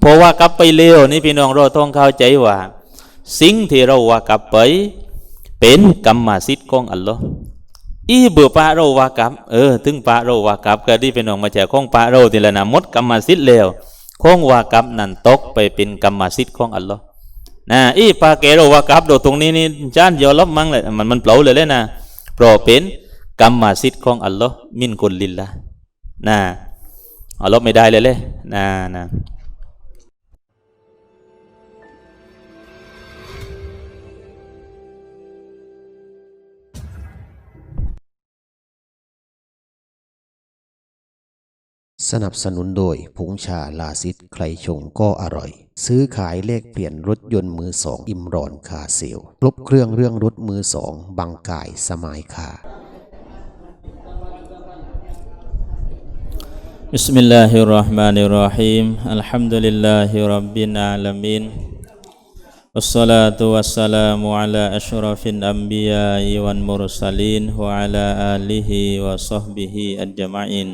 เพราะว่ากลับไปเร็วนี่พี่น้องเราต้องเข้าใจว่า สิ่งที่เราว่ากลับไป เป็นกรรมสิทธิ์ของอัลลอฮ์อีเบื่อปะเราว่ากลับ เออ ถึงปะเราว่ากลับก็ที่พี่น้องมาจากของปะเราทีละนะมดกรรมสิทธิ์แล้วของว่ากลับนั่นตกไปเป็นกรรมสิทธิ์ของอัลลอฮ์นะอีปาเกเราว่ากลับโดตรงนี้นี่จานยอลบมั้งเลยมันมันเปล่าเลยเลยนะเพราะเป็นกรรมสิทธิ์ของอัลลอฮ์มินกุลลิลละนะอัลลอฮ์ไม่ได้เลยเลยนะนะ สนับสนุนโดยผงชาลาซิดใครชงก็อร่อย ซื้อขายเลขเปลี่ยนรถยนต์มือสองอิมรอนคาเซลครบเครื่องเรื่องรถมือสองบางกายสมายคา بسم الله الرحمن الرحيم الحمد لله رب العالمين والصلاة والسلام على أشرف الأنبياء والمرسلين وعلى آله وصحبه أجمعين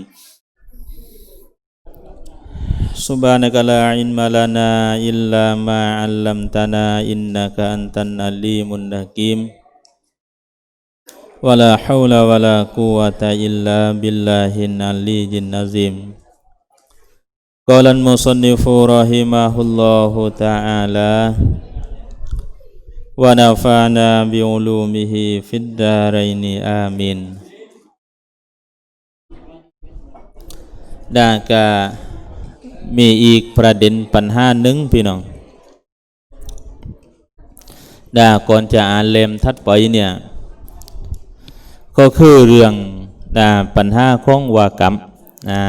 Subhanaka la ilma lana illa ma 'allamtana innaka antan alimul hakim. Wala haula wala quwata illa billahin alijin azim. Qala al-musannifu rahimahullahu ta'ala wa nafa'na bi ulumihi fid dharain amin. Daka มีอีกประเด็นปัญหาหนึ่งพี่น้องดาก่อนจะอ่านเล่มทัดไปเนี่ย ก็คือเรื่องนะปัญหาของวากรรมนะ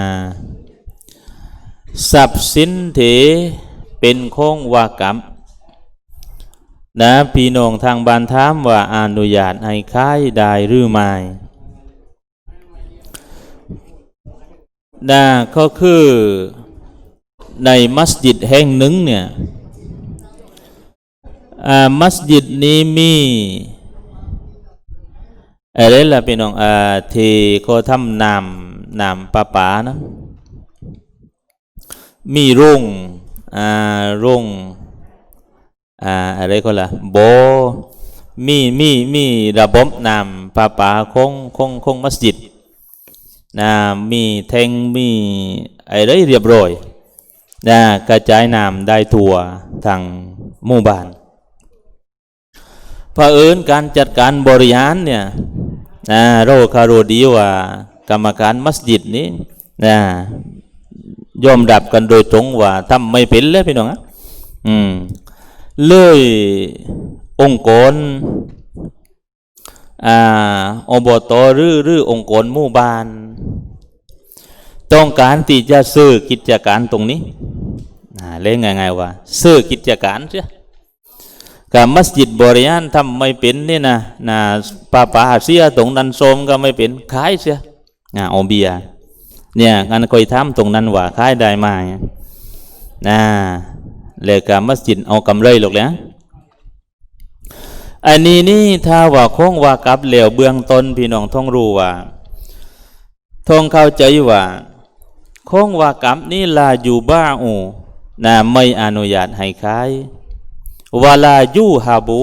ทรัพย์สินที่เป็นของวากรรมนะพี่น้องทางบ้านถามว่าอนุญาตให้ขายได้หรือไม่นะก็คือ ในมัสยิดแห่งหนึ่งเนี่ยมัสยิดนี้มีอะไรล่ะพี่น้องอ่าที่เขาทำน้ำน้ำประปานะ มีโรงอ่าโรงอ่าอะไรก็ล่ะโบมีมีมีระบบน้ำประปาของของของมัสยิดนะมีแทงมีอะไรเรียบร้อย นะกระจายน้ำได้ทั่วทางหมู่บ้านเผอิญการจัดการบริหารเนี่ยนะเราคารูดีว่ากรรมการมัสยิดนี้นะยอมรับกันโดยตรงว่าทำไม่เป็นเลยพี่น้องอะอืมเลยองค์กรอ่าอบตหรือหรือองค์กรหมู่บ้าน ต้องการที่จะซื้อกิจการตรงนี้ เล่นง่ายๆว่าซื้อกิจการเสียกับมัสยิดบริยานทำไม่เป็นนี่นะนะป้าป้าเสียตรงนั้นโสมก็ไม่เป็นขายเสียนะเอเบียเนี่ยงั้นคอยทำตรงนั้นว่าขายได้ไหมนะเลยกับมัสยิดเอากำไรหรอกแล้วอันนี้นี่ถ้าว่าคงว่ากับเหลวเบื้องต้นพี่น้องต้องรู้ว่าทองเข้าใจว่าคงว่ากับนี่ลาอยู่บ้าอู นะไม่อนุญาตให้ขาย วาลายูฮาบุ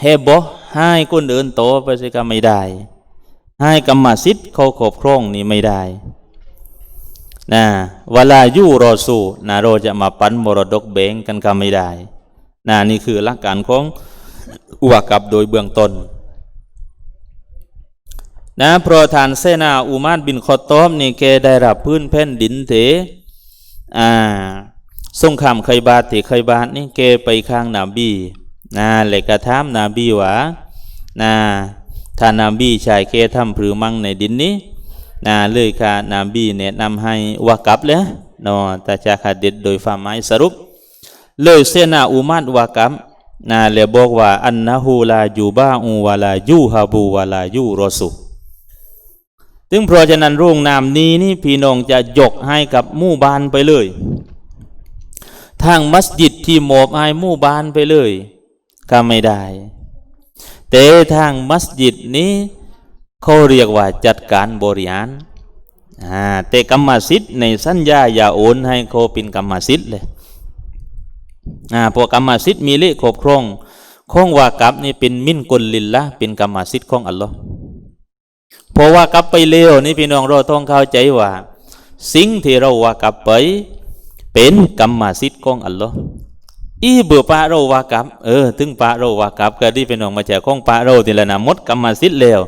เฮบอให้คนอื่นโตไปสิก็ไม่ได้ ให้กรรมสิทธิ์เขาครอบครองนี่ไม่ได้นะเวลายู่รอสู่นะเราจะมาปันมรดกแบ่งกันก็ไม่ได้นะนี่คือหลักการของอุวกับโดยเบื้องต้นนะเพระทานเสนาอุมานบินคอตอมนี่แกได้รับพื้นแผ่นดินเถ อ่าสงครามไคบาติไคบาตนี่เกไปข้างนาบีนะเลยกระทำนาบีว่านะถ้านาบีชายเคทำผือมั่งในดินนี้นะเลยค่ะนาบีแนะนำให้วากับเลยนาะแต่จะขาดเด็ดโดยฝ่าไม้สรุป เลยเสนาอุมัดวากับนะเลยบอกว่าอันนะฮูลายูบ้าอูวาลายูฮาบูวาลายูรอสุ ถึงเพราะฉะนั้นโรงนามนี้นี่พี่น้องจะยกให้กับหมู่บ้านไปเลย ทางมัสยิดที่มอบให้หมู่บ้านไปเลย ก็ไม่ได้ แต่ทางมัสยิดนี้เขาเรียกว่าจัดการบริหารแต่กรรมสิทธิ์ในสัญญาอย่าโอนให้เขาเป็นกรรมสิทธิ์เลยพวกกรรมสิทธิ์มีเลขครบครองคงว่ากับนี่เป็นมิ่นกลลิลละเป็นกรรมสิทธิ์ของอัลลอฮ์ เพราะว่ากับไปเลวนี่พี่น้องเราต้องเข้าใจว่า สิ่งที่เราว่ากับไป เป็นกรรมสิทธิ์ของอัลลอฮ์อีเบื่อปะเราว่ากับ เออ ถึงปะเราว่ากับก็ที่เป็นองมาจากของปะเราทีละนะมดกรรมสิทธิ์แล้ว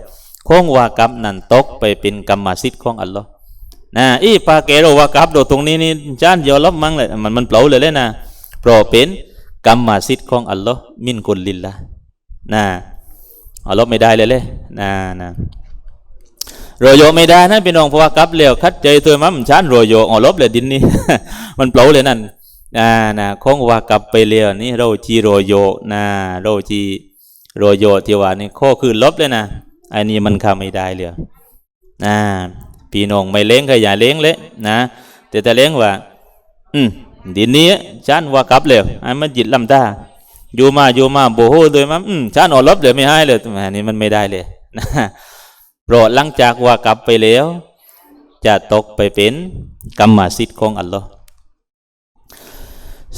คงว่ากับนั่นตกไปเป็นกรรมสิทธิ์ของอัลลอฮ์นะอีปาเกเราว่ากับโดตรงนี้นี่จานยอมรับมั้งเลยมันมันเปล่าเลยเลยนะเพราะเป็นกรรมสิทธิ์ของอัลลอฮ์มินกุลลิลละนะอัลลอฮ์ไม่ได้เลยเลยนะนะ โรโยไม่ได้นะพี่น้องเพราะว่ากับเลี้ยวคัดใจตัวมันชานโรโยอ๋อลบเลยดินนี่ มันเปล่าเลยนั่นนะนะคงว่ากลับไปเลียวนี่เราจีโรโยนะเราจีโรโยที่ว่านี่ข้อคือลบเลยนะอันนี้มันเข้าไม่ได้เลยนะพี่น้องไม่เล้งก็อย่าเล้งเลยนะแต่แต่เล้งว่า อืมดินนี้ฉันว่ากลับเลยอันมันจิตลำตาอยู่มาอยู่มาโบโหโดยมันอืมฉันอ่อนลบเลยไม่ให้เลยอันนี้มันไม่ได้เลยนะ โปรดหลังจากว่ากลับไปแล้ว จะตกไปเป็นกรรมสิทธิ์ของอัลลอฮ์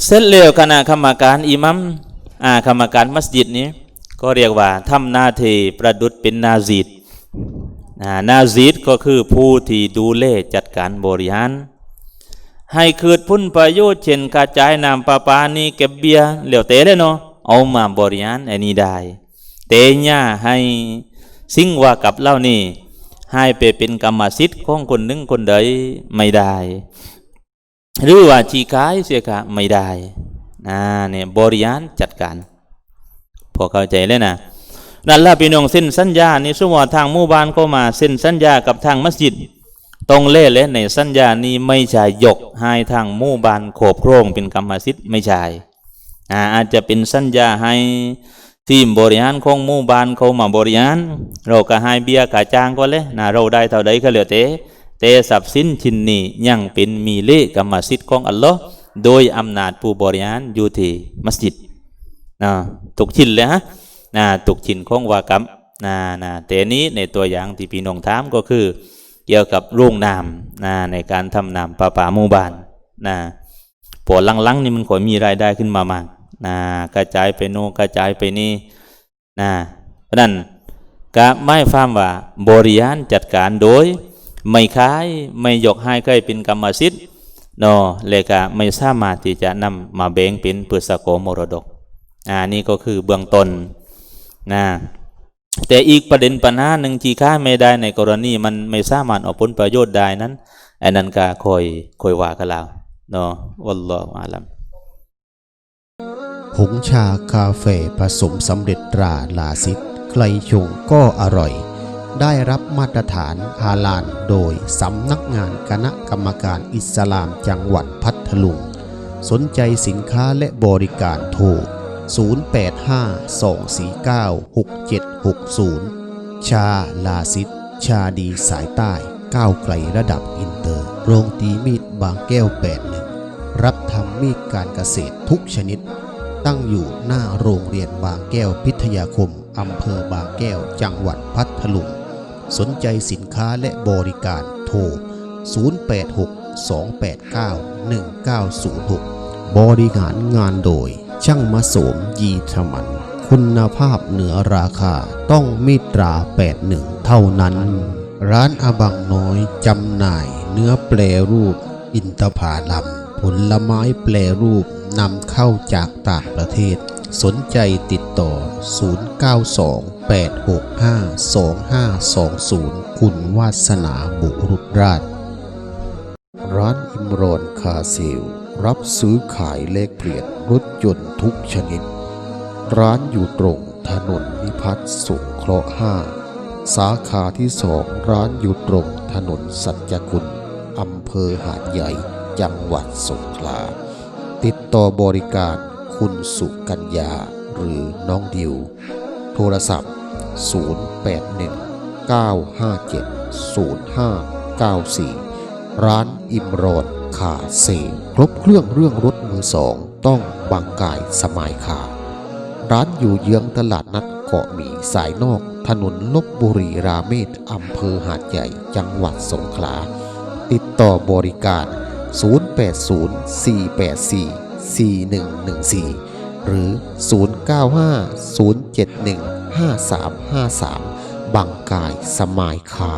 เสร็จแล้วคณะกรรมการอิมัมอ่ากรรมการมัสยิดนี้ก็เรียกว่าทำหน้าที่ประดุษเป็นนาซีดอานาซีดก็คือผู้ที่ดูแลจัดการบริหาร ให้คืดพุ่นประโยชน์เช่นกระจายน้ำประปานี่เก็บเบียร์เหลวเตะเลยเนาะเอามาบริหารอันนี้ได้ เตญ่าให้ สิ่งว่ากับเล่านี่ให้ไปเป็นกรรมสิทธิ์ของคนหนึ่งคนใดไม่ได้ หรือว่าชีกายเสียกะไม่ได้นะเนี่ยบริหารจัดการพอเข้าใจเลยนะนั่นละพี่น้องเส้นสัญญานี่สมมติทางหมู่บ้านก็มาเส้นสัญญากับทางมัสยิดต้องเล่และในสัญญานี้ไม่ใช่ยกให้ทางหมู่บ้านโขบโครงเป็นกรรมสิทธิ์ไม่ใช่อาจจะเป็นสัญญาให้ ทีมบริหารของหมู่บ้านเขามาบริหาร เราก็ให้เบี้ยกาจ้างก็เลยนะเราได้เท่าใดก็เหลือเตเตทรัพย์สินชิ้นนี้ยังเป็นมีเลขกรรมสิทธิ์ของอัลลอฮ์โดยอำนาจผู้บริหารอยู่ที่มัสยิดนะทุกชิ้นเลยฮะนะทุกชิ้นของวากัมนะนะแต่นี้ในตัวอย่างที่พี่น้องถามก็คือ เกี่ยวกับโรงน้ำนะในการทำน้ำประปาหมู่บ้านนะปวดลังๆนี่มันขอยมีรายได้ขึ้นมามาก นะกระจายไปโน่กระจายไปนี่นะเพราะนั้นก็ไม่ฟามว่าบริหารจัดการโดย ไม่ขายไม่ยกให้ใครเป็นกรรมสิทธิ์เนาะเลยก็ไม่สามารถที่จะนำมาแบ่งเป็นปุษโกมรดกอ่านี่ก็คือเบื้องต้นนะแต่อีกประเด็นปัญหาหนึ่งที่ค้าไม่ได้ในกรณีมันไม่สามารถเอาผลประโยชน์ได้นั้นอันนั้นก็คอยคอยว่ากันแล้วเนาะวัลลอฮุอาลัม ผงชาคาเฟ่ผสมสำเร็จตราลาซิดใครชงก็อร่อย ได้รับมาตรฐานฮาลาลโดยสำนักงานคณะกรรมการอิสลามจังหวัดพัทลุง สนใจสินค้าและบริการโทร 0852496760 ชาลาซิดชาดีสายใต้ก้าวไกลระดับอินเตอร์ โรงตีมีดบางแก้ว81รับทำมีดการเกษตรทุกชนิด ตั้งอยู่หน้าโรงเรียนบางแก้วพิทยาคม อำเภอบางแก้ว จังหวัดพัทลุง สนใจสินค้าและบริการโทร 0862891906 บริหารงานโดย ช่างมาโสมยีธมัน คุณภาพเหนือราคาต้องมีตรา 81 เท่านั้น ร้านอบังน้อยจำหน่ายเนื้อแปรรูป อินทผาลัมผลไม้แปรรูป นำเข้าจากต่างประเทศ สนใจติดต่อ 0928652520 คุณวาสนาบุรุษราช ร้านอิมรอนคาเซลรับซื้อขายเลขเปลี่ยนรถยนต์ทุกชนิด ร้านอยู่ตรงถนนนิพัฒน์สงเคราะห์5สาขาที่สองร้านอยู่ตรงถนนสัจจคุณอำเภอหาดใหญ่ จังหวัดสงขลา ติดต่อบริการคุณสุกัญญาหรือน้องดิว โทรศัพท์ 081 957 0594 ร้านอิมรอนคาเซลครบเครื่องเรื่องรถมือสอง ต้องบางกายสมายคาร้านอยู่เยื้องตลาดนัดเกาะหมีสายนอก ถนนลบบุรีราเมศอำเภอหาดใหญ่จังหวัดสงขลา ติดต่อบริการ 0804844114 หรือ 0950715353 บางกายสมายคา